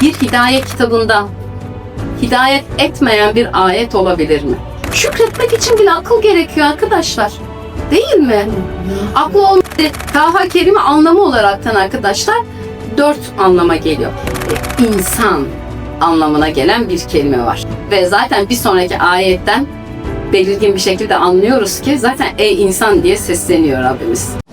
bir hidayet kitabında hidayet etmeyen bir ayet olabilir mi? Şükretmek için bile akıl gerekiyor arkadaşlar. Değil mi? Aklı olmadı. Taha kelime anlamı olaraktan arkadaşlar dört anlama geliyor. İnsan anlamına gelen bir kelime var. Ve zaten bir sonraki ayetten belirgin bir şekilde anlıyoruz ki zaten ey insan diye sesleniyor Rabbimiz.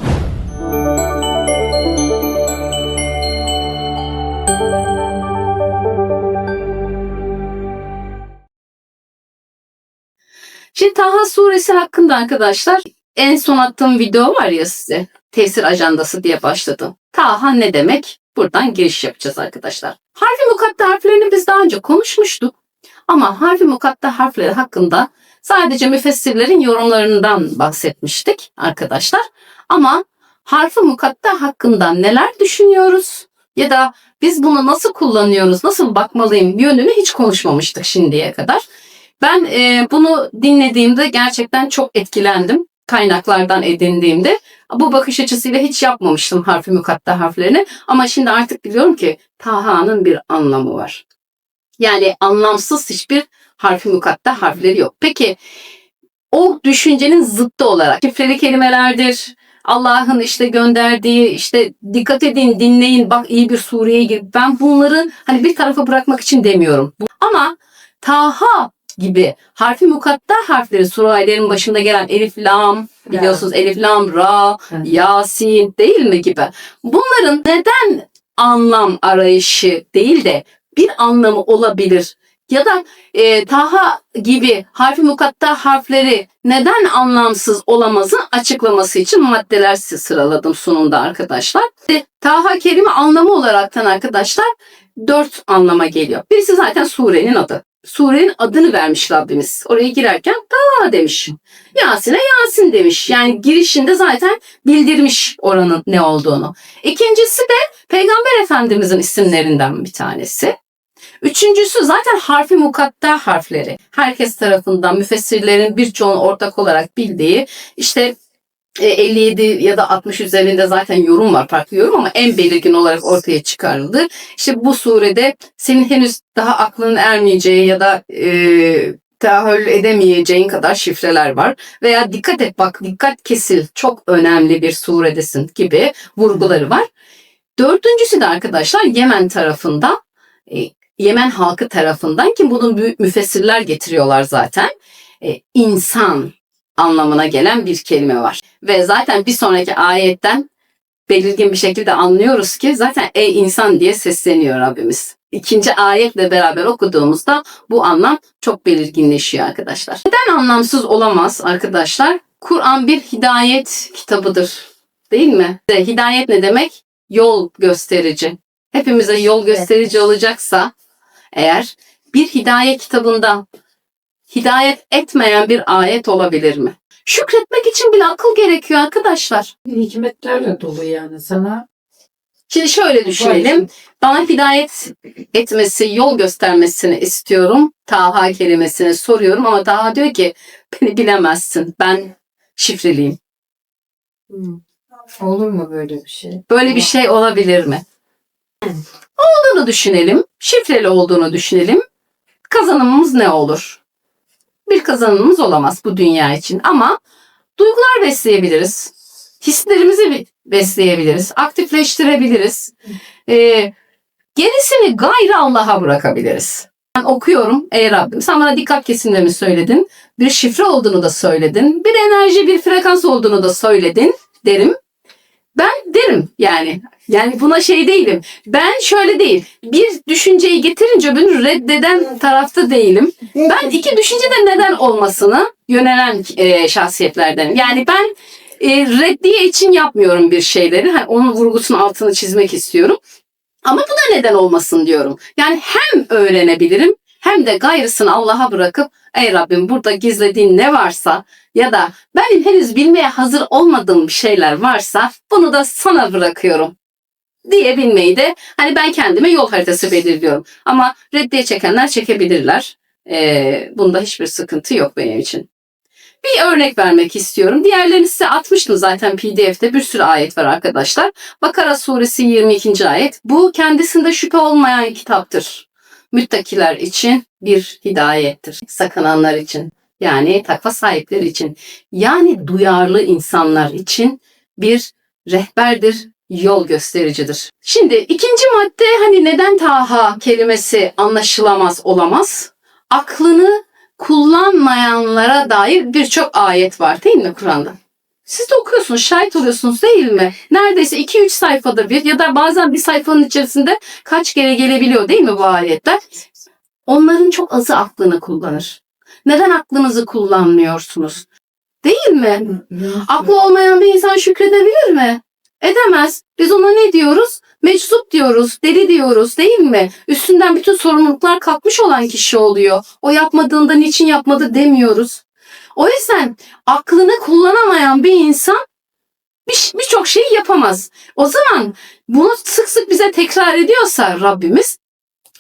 Taha suresi hakkında arkadaşlar en son attığım video var ya size tesir ajandası diye başladım. Taha ne demek? Buradan giriş yapacağız arkadaşlar. Harfi mukatta harflerini biz daha önce konuşmuştuk. Ama harfi mukatta harfleri hakkında sadece müfessirlerin yorumlarından bahsetmiştik arkadaşlar. Ama harfi mukatta hakkında neler düşünüyoruz? Ya da biz bunu nasıl kullanıyoruz, nasıl bakmalıyım yönünü hiç konuşmamıştık şimdiye kadar. Ben e, bunu dinlediğimde gerçekten çok etkilendim. Kaynaklardan edindiğimde. Bu bakış açısıyla hiç yapmamıştım harfi mukatta harflerini. Ama şimdi artık biliyorum ki Taha'nın bir anlamı var. Yani anlamsız hiçbir harfi mukatta harfleri yok. Peki o düşüncenin zıttı olarak şifreli kelimelerdir. Allah'ın işte gönderdiği işte dikkat edin dinleyin bak iyi bir sureye gir. Ben bunları hani bir tarafa bırakmak için demiyorum. Ama Taha gibi harfi mukatta harfleri surelerin başında gelen elif lam biliyorsunuz elif lam ra Evet. yasin değil mi gibi. Bunların neden anlam arayışı değil de bir anlamı olabilir ya da e, Taha gibi harfi mukatta harfleri neden anlamsız olamazın açıklaması için maddeler sıraladım sunumda arkadaşlar. E, Taha kelime anlamı olaraktan arkadaşlar dört anlama geliyor. Birisi zaten surenin adı. Surenin adını vermiş Rabbimiz. Oraya girerken Taha demiş. Yasin'e Yasin demiş. Yani girişinde zaten bildirmiş oranın ne olduğunu. İkincisi de Peygamber Efendimizin isimlerinden bir tanesi. Üçüncüsü zaten harfi mukatta harfleri. Herkes tarafından müfessirlerin birçoğunun ortak olarak bildiği işte 57 ya da 60 üzerinde zaten yorum var farklı yorum ama en belirgin olarak ortaya çıkarıldı. İşte bu surede senin henüz daha aklının ermeyeceği ya da e, tahayyül edemeyeceğin kadar şifreler var. Veya dikkat et bak dikkat kesil çok önemli bir suredesin gibi vurguları var. Dördüncüsü de arkadaşlar Yemen tarafında e, Yemen halkı tarafından ki bunu büyük müfessirler getiriyorlar zaten. E, insan anlamına gelen bir kelime var. Ve zaten bir sonraki ayetten belirgin bir şekilde anlıyoruz ki zaten ey insan diye sesleniyor Rabbimiz. İkinci ayetle beraber okuduğumuzda bu anlam çok belirginleşiyor arkadaşlar. Neden anlamsız olamaz arkadaşlar? Kur'an bir hidayet kitabıdır. Değil mi? Hidayet ne demek? Yol gösterici. Hepimize yol gösterici olacaksa eğer bir hidayet kitabında hidayet etmeyen bir ayet olabilir mi? Şükretmek için bile akıl gerekiyor arkadaşlar. Hikmetlerle dolu yani sana. Şimdi şöyle düşünelim. Bana hidayet etmesi, yol göstermesini istiyorum. Taha kelimesini soruyorum ama Taha diyor ki beni bilemezsin. Ben şifreliyim. Hmm. Olur mu böyle bir şey? Böyle bir şey olabilir mi? Olduğunu düşünelim. Şifreli olduğunu düşünelim. Kazanımımız ne olur? Bir kazanımımız olamaz bu dünya için ama duygular besleyebiliriz. Hislerimizi bi- besleyebiliriz. Aktifleştirebiliriz. Ee, gerisini gayrı Allah'a bırakabiliriz. Ben okuyorum. Ey Rabbim sen bana dikkat kesimlerimi söyledin. Bir şifre olduğunu da söyledin. Bir enerji, bir frekans olduğunu da söyledin derim. Ben derim yani. Yani buna şey değilim. Ben şöyle değil. Bir düşünceyi getirince öbürünü reddeden tarafta değilim. Ben iki düşünce de neden olmasını yönelen e, şahsiyetlerdenim. Yani ben e, reddiye için yapmıyorum bir şeyleri. Hani onun vurgusunun altını çizmek istiyorum. Ama bu da neden olmasın diyorum. Yani hem öğrenebilirim hem de gayrısını Allah'a bırakıp ey Rabbim burada gizlediğin ne varsa ya da benim henüz bilmeye hazır olmadığım şeyler varsa bunu da sana bırakıyorum diyebilmeyi de hani ben kendime yol haritası belirliyorum. Ama reddiye çekenler çekebilirler. Ee, bunda hiçbir sıkıntı yok benim için. bir örnek vermek istiyorum. Diğerlerini size atmıştım zaten PDF'de bir sürü ayet var arkadaşlar. Bakara suresi 22. ayet. Bu kendisinde şüphe olmayan kitaptır. Müttakiler için bir hidayettir. Sakınanlar için yani takva sahipleri için yani duyarlı insanlar için bir rehberdir, yol göstericidir. Şimdi ikinci madde hani neden Taha kelimesi anlaşılamaz olamaz? Aklını kullanmayanlara dair birçok ayet var değil mi Kur'an'da? Siz de okuyorsunuz, şahit oluyorsunuz değil mi? Neredeyse 2-3 sayfada bir ya da bazen bir sayfanın içerisinde kaç kere gelebiliyor değil mi bu ayetler? Onların çok azı aklını kullanır. Neden aklınızı kullanmıyorsunuz? Değil mi? Aklı olmayan bir insan şükredebilir mi? Edemez. Biz ona ne diyoruz? Meczup diyoruz, deli diyoruz değil mi? Üstünden bütün sorumluluklar kalkmış olan kişi oluyor. O yapmadığında niçin yapmadı demiyoruz. O yüzden aklını kullanamayan bir insan bir- birçok şeyi yapamaz. O zaman bunu sık sık bize tekrar ediyorsa Rabbimiz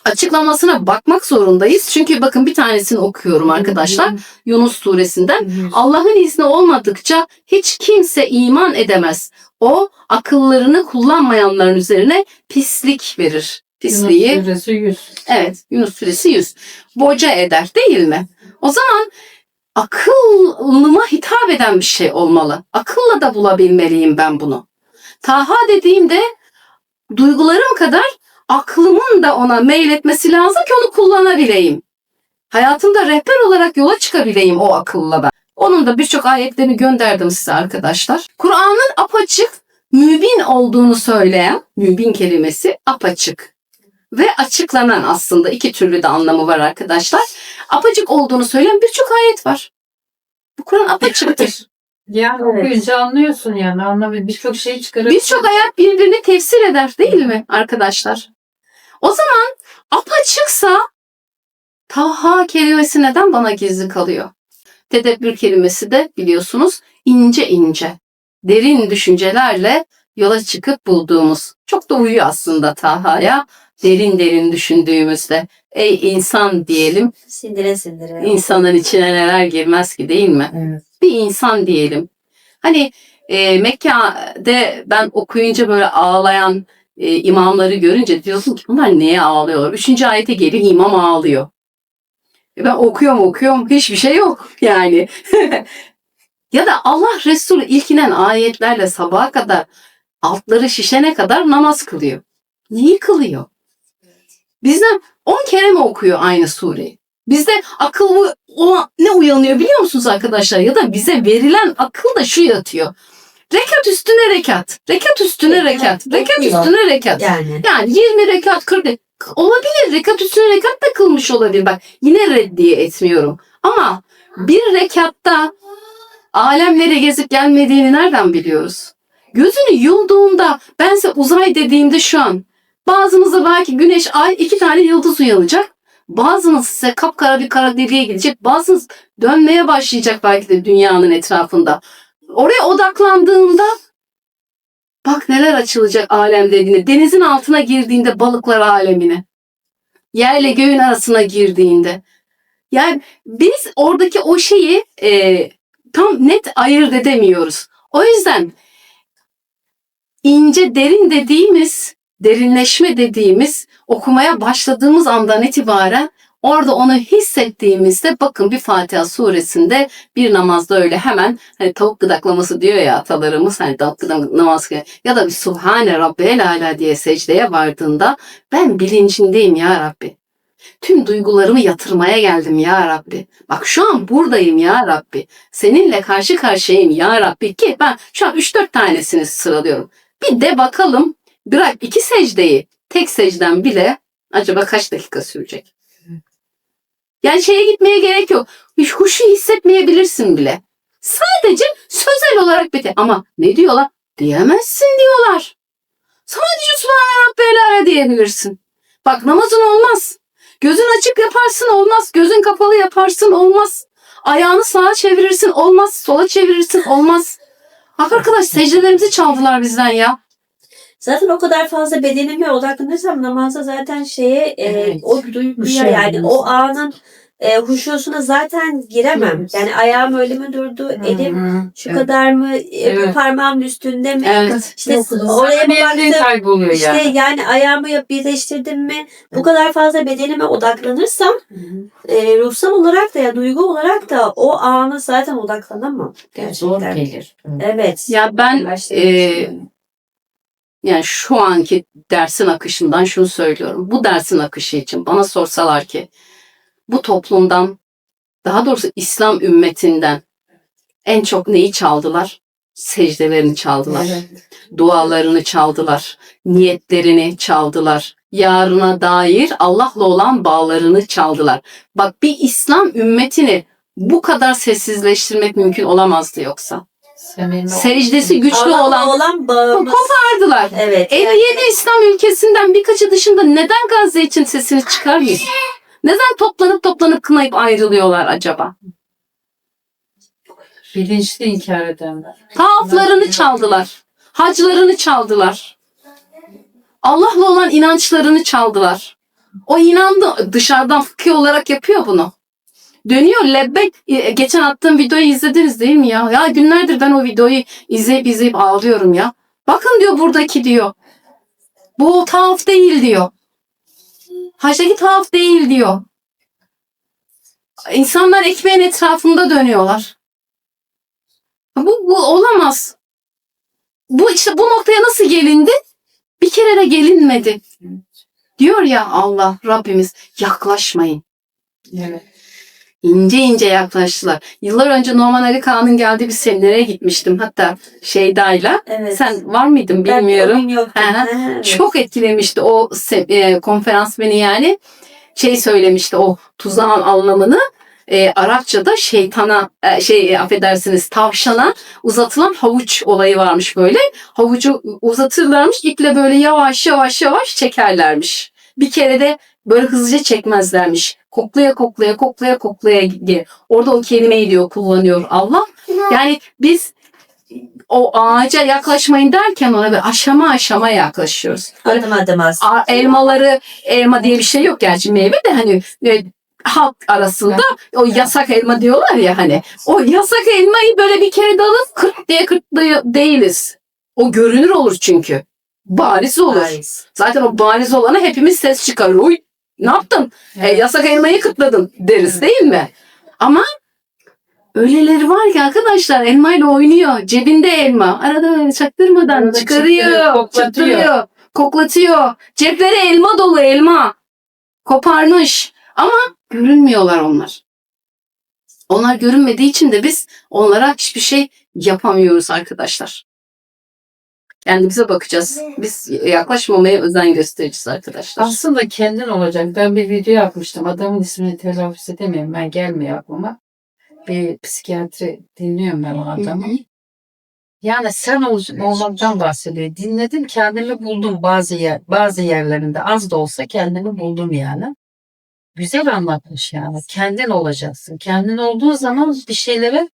açıklamasına bakmak zorundayız. Çünkü bakın bir tanesini okuyorum arkadaşlar. Yunus suresinden. Allah'ın izni olmadıkça hiç kimse iman edemez. O akıllarını kullanmayanların üzerine pislik verir. Pisliği. Yunus suresi 100. Evet Yunus suresi 100. Boca eder değil mi? O zaman akılıma hitap eden bir şey olmalı. Akılla da bulabilmeliyim ben bunu. Taha dediğimde duygularım kadar aklımın da ona meyletmesi lazım ki onu kullanabileyim. Hayatımda rehber olarak yola çıkabileyim o akılla ben. Onun da birçok ayetlerini gönderdim size arkadaşlar. Kur'an'ın apaçık, mübin olduğunu söyleyen, mübin kelimesi apaçık ve açıklanan aslında iki türlü de anlamı var arkadaşlar. Apaçık olduğunu söyleyen birçok ayet var. Bu Kur'an apaçıktır. Yani Evet. okuyunca anlıyorsun yani anlamı birçok şey çıkarıp birçok ayet birbirini tefsir eder değil mi arkadaşlar? O zaman apaçıksa Taha kelimesi neden bana gizli kalıyor? Tedebbür kelimesi de biliyorsunuz ince ince, derin düşüncelerle yola çıkıp bulduğumuz. Çok da uyuyor aslında Taha'ya. Derin derin düşündüğümüzde ey insan diyelim Sindire sindire. insanın içine neler girmez ki değil mi? Evet. bir insan diyelim. Hani e, Mekke'de ben okuyunca böyle ağlayan e, imamları görünce diyorsun ki bunlar neye ağlıyorlar? Üçüncü ayete geliyor imam ağlıyor. E ben okuyorum okuyorum hiçbir şey yok yani. ya da Allah Resulü ilkinen ayetlerle sabaha kadar altları şişene kadar namaz kılıyor. Neyi kılıyor? Bizden 10 kere mi okuyor aynı sureyi? Bizde akıl bu- o ne uyanıyor biliyor musunuz arkadaşlar? Ya da bize verilen akıl da şu yatıyor. Rekat üstüne rekat. Rekat üstüne rekat. Rekat üstüne rekat. Yani. Yani 20 rekat 40 rekat. Olabilir. Rekat üstüne rekat da kılmış olabilir. Bak yine reddiye etmiyorum. Ama bir rekatta alemlere gezip gelmediğini nereden biliyoruz? Gözünü yumduğunda ben size uzay dediğimde şu an bazımıza belki güneş, ay iki tane yıldız uyanacak. Bazınız size kapkara bir kara deliğe gidecek. Bazınız dönmeye başlayacak belki de dünyanın etrafında. Oraya odaklandığında bak neler açılacak alem dediğinde. Denizin altına girdiğinde balıklar alemine. Yerle göğün arasına girdiğinde. Yani biz oradaki o şeyi e, tam net ayırt edemiyoruz. O yüzden ince derin dediğimiz, derinleşme dediğimiz okumaya başladığımız andan itibaren orada onu hissettiğimizde bakın bir Fatiha suresinde bir namazda öyle hemen hani tavuk gıdaklaması diyor ya atalarımız hani tavuk gıdak- namaz ya da bir Subhane Rabbel Ala diye secdeye vardığında ben bilincindeyim ya Rabbi. Tüm duygularımı yatırmaya geldim ya Rabbi. Bak şu an buradayım ya Rabbi. Seninle karşı karşıyayım ya Rabbi ki ben şu an 3-4 tanesini sıralıyorum. Bir de bakalım bırak iki secdeyi tek secden bile acaba kaç dakika sürecek? Yani şeye gitmeye gerek yok. Hiç huşu hissetmeyebilirsin bile. Sadece sözel olarak bitti. Ama ne diyorlar? Diyemezsin diyorlar. Sadece Sübhane Rabbel Ala diyebilirsin. Bak namazın olmaz. Gözün açık yaparsın olmaz. Gözün kapalı yaparsın olmaz. Ayağını sağa çevirirsin olmaz. Sola çevirirsin olmaz. Bak arkadaş secdelerimizi çaldılar bizden ya. Zaten o kadar fazla bedenime odaklanırsam namazda zaten şeye e, Evet. o duyguya yani o anın e, huşusuna zaten giremem. Evet. Yani ayağım öyle mi durdu, elim Hı, şu evet. kadar mı, e, Evet. parmağımın üstünde mi? Evet. İşte Yok, oraya mı baktım? İşte yani. yani ayağımı birleştirdim mi? Bu kadar fazla bedenime odaklanırsam e, ruhsal olarak da ya duygu olarak da o ana zaten odaklanamam. Zor Gerçekten. gelir. Evet. Ya ben e, yani şu anki dersin akışından şunu söylüyorum. Bu dersin akışı için bana sorsalar ki bu toplumdan daha doğrusu İslam ümmetinden en çok neyi çaldılar? Secdelerini çaldılar. Evet. Dualarını çaldılar. Niyetlerini çaldılar. Yarına dair Allah'la olan bağlarını çaldılar. Bak bir İslam ümmetini bu kadar sessizleştirmek mümkün olamazdı yoksa. Samimi Secdesi güçlü Allah'la olan olan bağımız. kopardılar. Evet. 57 İslam ülkesinden birkaçı dışında neden Gazze için sesini çıkarmıyor? Neden toplanıp toplanıp kınayıp ayrılıyorlar acaba? Bilinçli inkar edenler. Taaflarını çaldılar. Haclarını çaldılar. Allah'la olan inançlarını çaldılar. O inandı dışarıdan fıkhi olarak yapıyor bunu. Dönüyor lebbek. E, Geçen attığım videoyu izlediniz değil mi ya? Ya günlerdir ben o videoyu izleyip izleyip ağlıyorum ya. Bakın diyor buradaki diyor. Bu tavaf değil diyor. Hacdaki tavaf değil diyor. İnsanlar ekmeğin etrafında dönüyorlar. Bu, bu olamaz. Bu işte bu noktaya nasıl gelindi? Bir kere de gelinmedi. Diyor ya Allah Rabbimiz yaklaşmayın. Evet. İnce ince yaklaştılar. Yıllar önce Norman Ali Kağan'ın geldiği bir seminere gitmiştim. Hatta Şeyda'yla. Evet. Sen var mıydın Ben bilmiyorum. yoktum. Ha, evet. Çok etkilemişti o e, konferans beni yani. Şey söylemişti o tuzağın anlamını. E, Arapçada şeytana e, şey e, affedersiniz tavşana uzatılan havuç olayı varmış böyle. Havucu uzatırlarmış iple böyle yavaş yavaş yavaş çekerlermiş. Bir kere de böyle hızlıca çekmezlermiş. Koklaya koklaya koklaya koklaya diye. Orada o kelimeyi diyor kullanıyor Allah. Yani biz o ağaca yaklaşmayın derken ona bir aşama aşama yaklaşıyoruz. Böyle Adım adım aslında. elmaları elma diye bir şey yok gerçi meyve de hani e, halk arasında o yasak elma diyorlar ya hani o yasak elmayı böyle bir kere dalıp kırk diye kırklı değiliz. O görünür olur çünkü. Bariz olur. Bariz. Zaten o bariz olana hepimiz ses çıkarır. Uy ne yaptın? E, Evet. yasak elmayı kıtladın deriz değil mi? Ama öyleleri var ki arkadaşlar elmayla oynuyor. Cebinde elma. Arada böyle çaktırmadan Arada çıkarıyor. koklatıyor. koklatıyor. Cepleri elma dolu elma. Koparmış. Ama görünmüyorlar onlar. Onlar görünmediği için de biz onlara hiçbir şey yapamıyoruz arkadaşlar. Yani bize bakacağız. Biz yaklaşmamaya özen göstereceğiz arkadaşlar. Aslında kendin olacak. Ben bir video yapmıştım. Adamın ismini telaffuz edemiyorum. Ben gelmiyor aklıma. Bir psikiyatri dinliyorum ben o adamı. Yani sen ol- olmaktan bahsediyor. Dinledim kendimi buldum bazı yer, bazı yerlerinde. Az da olsa kendimi buldum yani. Güzel anlatmış yani. Kendin olacaksın. Kendin olduğun zaman bir şeylere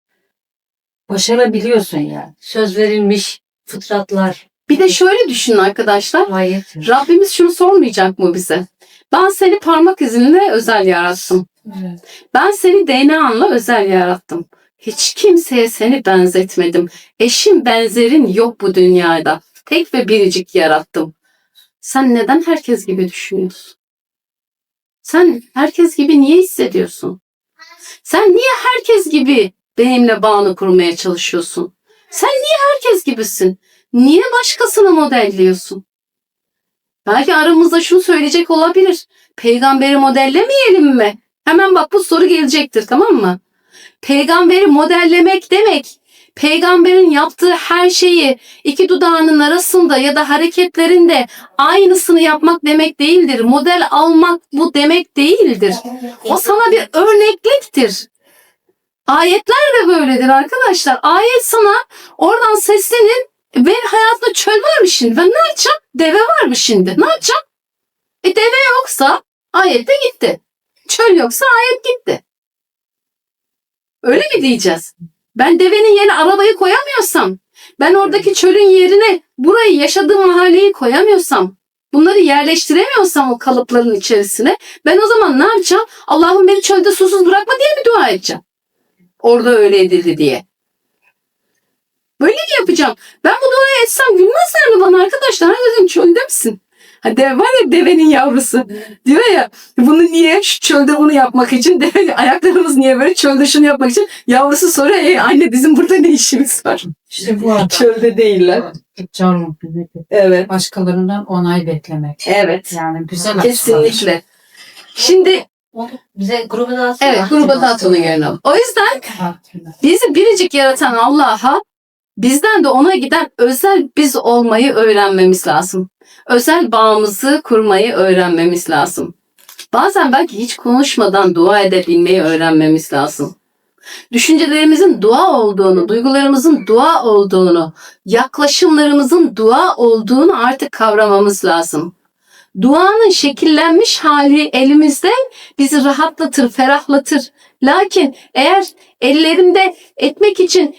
başarabiliyorsun yani. söz verilmiş fıtratlar. Bir de şöyle düşünün arkadaşlar. Ayet. Rabbimiz şunu sormayacak mı bize? Ben seni parmak izinle özel yarattım. Evet. Ben seni DNA'nla özel yarattım. Hiç kimseye seni benzetmedim. Eşin benzerin yok bu dünyada. Tek ve biricik yarattım. Sen neden herkes gibi düşünüyorsun? Sen herkes gibi niye hissediyorsun? Sen niye herkes gibi benimle bağını kurmaya çalışıyorsun? Sen niye herkes gibisin? Niye başkasını modelliyorsun? Belki aramızda şunu söyleyecek olabilir. Peygamberi modellemeyelim mi? Hemen bak bu soru gelecektir tamam mı? Peygamberi modellemek demek peygamberin yaptığı her şeyi iki dudağının arasında ya da hareketlerinde aynısını yapmak demek değildir. Model almak bu demek değildir. O sana bir örnekliktir. Ayetler de böyledir arkadaşlar. Ayet sana oradan seslenin. Benim hayatımda çöl var mı şimdi? Ben ne yapacağım? Deve var mı şimdi? Ne yapacağım? E deve yoksa ayet de gitti. Çöl yoksa ayet gitti. Öyle mi diyeceğiz? Ben devenin yerine arabayı koyamıyorsam, ben oradaki çölün yerine burayı yaşadığım mahalleyi koyamıyorsam, bunları yerleştiremiyorsam o kalıpların içerisine ben o zaman ne yapacağım? Allah'ım beni çölde susuz bırakma diye mi dua edeceğim? Orada öyle edildi diye. Böyle mi yapacağım? Ben bu duayı etsem gülmezler mi bana arkadaşlar? Dedim çölde misin? Ha, deve var ya devenin yavrusu. Diyor ya bunu niye şu çölde bunu yapmak için deve, ayaklarımız niye böyle çölde şunu yapmak için yavrusu soruyor "Ey anne bizim burada ne işimiz var? İşte bu adam. Çölde değiller. Canlı. Evet. Başkalarından onay beklemek. Evet. Yani güzel Kesinlikle. Şimdi Onu bize gruba dağıtsana. evet gruba dağıt onu yerine. O yüzden bizi biricik yaratan Allah'a bizden de ona giden özel biz olmayı öğrenmemiz lazım. Özel bağımızı kurmayı öğrenmemiz lazım. Bazen belki hiç konuşmadan dua edebilmeyi öğrenmemiz lazım. Düşüncelerimizin dua olduğunu, duygularımızın dua olduğunu, yaklaşımlarımızın dua olduğunu artık kavramamız lazım. Duanın şekillenmiş hali elimizde bizi rahatlatır, ferahlatır. Lakin eğer ellerimde etmek için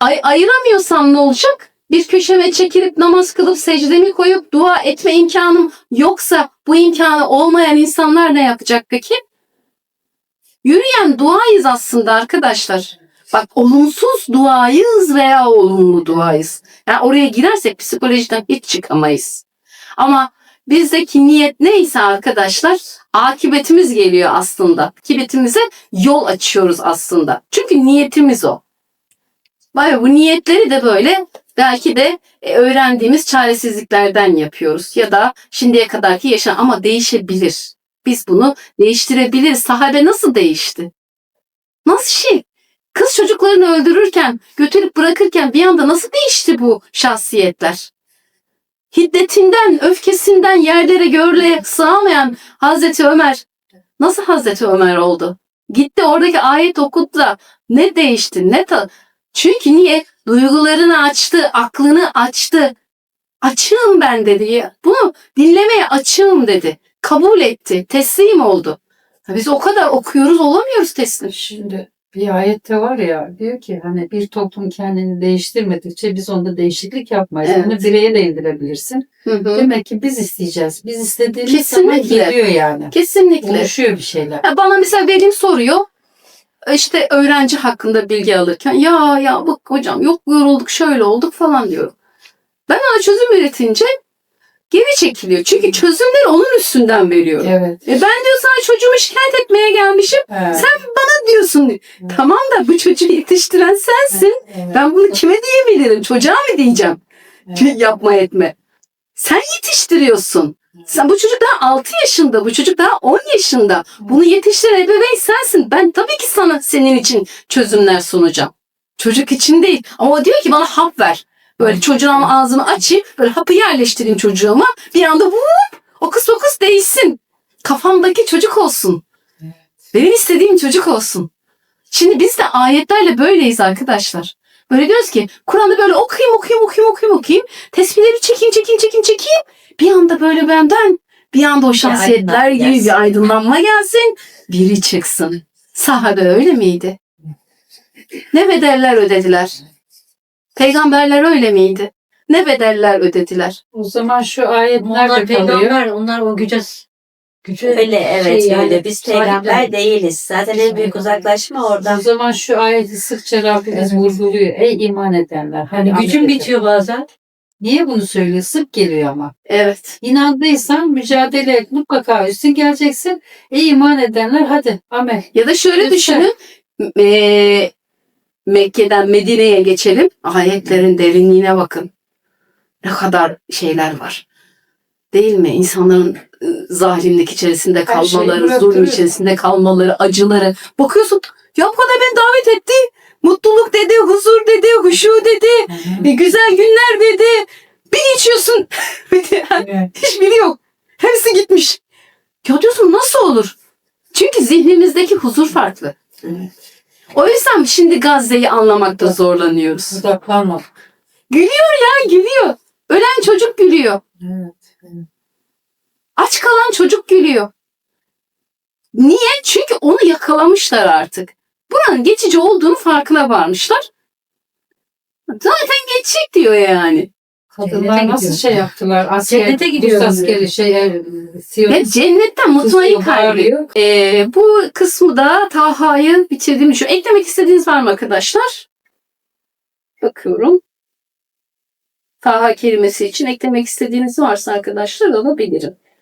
ay- ayıramıyorsam ne olacak? Bir köşeme çekilip namaz kılıp secdemi koyup dua etme imkanım yoksa bu imkanı olmayan insanlar ne yapacak peki? Yürüyen duayız aslında arkadaşlar. Bak olumsuz duayız veya olumlu duayız. Yani oraya girersek psikolojiden hiç çıkamayız. Ama bizdeki niyet neyse arkadaşlar akıbetimiz geliyor aslında. Akıbetimize yol açıyoruz aslında. Çünkü niyetimiz o. Vay bu niyetleri de böyle belki de e, öğrendiğimiz çaresizliklerden yapıyoruz. Ya da şimdiye kadarki yaşam ama değişebilir. Biz bunu değiştirebiliriz. Sahabe nasıl değişti? Nasıl şey? Kız çocuklarını öldürürken, götürüp bırakırken bir anda nasıl değişti bu şahsiyetler? Hiddetinden, öfkesinden yerlere görleye sığamayan Hazreti Ömer nasıl Hazreti Ömer oldu? Gitti oradaki ayet okudu da ne değişti, ne ta çünkü niye? Duygularını açtı, aklını açtı. Açığım ben dedi. ya. Bunu dinlemeye açığım dedi. Kabul etti, teslim oldu. Biz o kadar okuyoruz olamıyoruz teslim. Şimdi bir ayette var ya diyor ki hani bir toplum kendini değiştirmedikçe biz onda değişiklik yapmayız. Evet. Bunu bireye de indirebilirsin. Hı hı. Demek ki biz isteyeceğiz. Biz istediğimiz zaman Kesinlikle. geliyor yani. Kesinlikle. Oluşuyor bir şeyler. Ya bana mesela velim soruyor. İşte öğrenci hakkında bilgi alırken ya ya bak hocam yok yorulduk şöyle olduk falan diyorum. Ben ona çözüm üretince geri çekiliyor. Çünkü çözümleri onun üstünden veriyorum. Evet. E ben diyor sana çocuğumu şikayet etmeye gelmişim. Evet. Sen bana diyorsun. Evet. Tamam da bu çocuğu yetiştiren sensin. Evet. Ben bunu kime diyebilirim? Çocuğa mı diyeceğim? Evet. Yapma etme. Sen yetiştiriyorsun. Sen bu çocuk daha 6 yaşında, bu çocuk daha 10 yaşında. Bunu yetiştiren ebeveyn sensin. Ben tabii ki sana senin için çözümler sunacağım. Çocuk için değil. Ama o diyor ki bana hap ver. Böyle çocuğun ağzını açayım, böyle hapı yerleştireyim çocuğuma. Bir anda vup, okus okus değişsin. Kafamdaki çocuk olsun. Benim istediğim çocuk olsun. Şimdi biz de ayetlerle böyleyiz arkadaşlar. Böyle diyoruz ki Kur'an'ı böyle okuyayım okuyayım okuyayım okuyayım okuyayım. Tesbihleri çekeyim çekeyim çekeyim çekeyim. Bir anda böyle benden bir anda o şahsiyetler gibi bir aydınlanma gelsin. Biri çıksın. Sahabe öyle miydi? Ne bedeller ödediler? Peygamberler öyle miydi? Ne bedeller ödediler? O zaman şu ayet Onlar nerede kalıyor? peygamber, onlar o güce güce Öyle evet şey yani, öyle. Biz sahipler. peygamber değiliz. Zaten en büyük uzaklaşma O oradan. zaman şu ayeti sıkça Rabbimiz Evet. vurguluyor. Ey iman edenler. Hani gücün edin. bitiyor bazen. Niye bunu söylüyor? Sık geliyor ama. Evet. İnandıysan mücadele et. Mutlaka üstün geleceksin. Ey iman edenler hadi amel. Ya da şöyle Lütfen. düşünün. Eee, Mekke'den Medine'ye geçelim. Ayetlerin derinliğine bakın. Ne kadar şeyler var. Değil mi? İnsanların ıı, zalimlik içerisinde kalmaları, zulüm içerisinde kalmaları, acıları. Bakıyorsun ya bu kadar beni davet etti. Mutluluk dedi, huzur dedi, huşu dedi, e, güzel günler dedi. Bir geçiyorsun. Evet. Hiçbiri yok. Hepsi gitmiş. Ya diyorsun nasıl olur? Çünkü zihnimizdeki huzur farklı. Evet. O yüzden şimdi Gazze'yi anlamakta zorlanıyoruz. Odaklanma. Ha, gülüyor. Ölen çocuk gülüyor. Evet. Aç kalan çocuk gülüyor. Niye? Çünkü onu yakalamışlar artık. Buranın geçici olduğunu farkına varmışlar. Zaten geçecek diyor yani. Kadınlar Cennete nasıl gidiyor. şey yaptılar? Asker, Cennete gidiyor. Askeri şey e, Siyonist cennetten mutmayı kaybediyor. Ee, bu kısmı da Taha'yı bitirdiğimi düşünüyorum. Eklemek istediğiniz var mı arkadaşlar? Bakıyorum. Taha kelimesi için eklemek istediğiniz varsa arkadaşlar alabilirim.